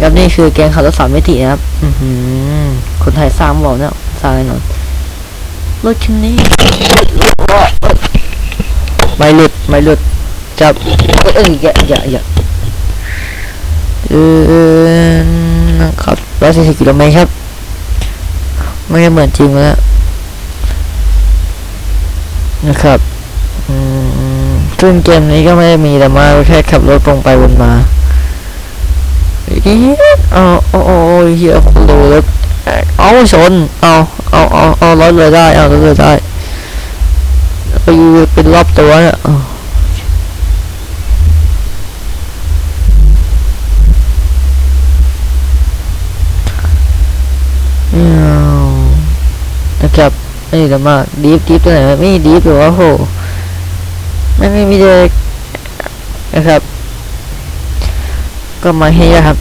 ครับนี่คือแกงขับรถสามมิตินะครับอือหือคนไทยสร้างบอกเนี่ยสร้างแน่นอนรถคันนี้ไม่หลุดไม่หลุดจับเอ้ยอย่าอย่าอย่าเออนะครับร้อยสี่สิบกิโลเมตรครับ ไม่ได้เหมือนจริงแล้วนะครับอืมซึ่งเกมนี้ก็ไม่ได้มีแต่มาแค่ขับรถตรงไปวนมาเอ๊ะเอาเอาเอาเอาเฮียคนดูแล้วเอาชนเอาเอาเอาเอารถเลยได้เอารถเลยได้ไปเป็นรอบตัวเนี่ยเออนะครับนี่แต่มาดีฟดีฟตัวไหนไม่ดีฟหรือว่าโหไม่ไม่มีเลยนะครับ ก็มาให้ยครับ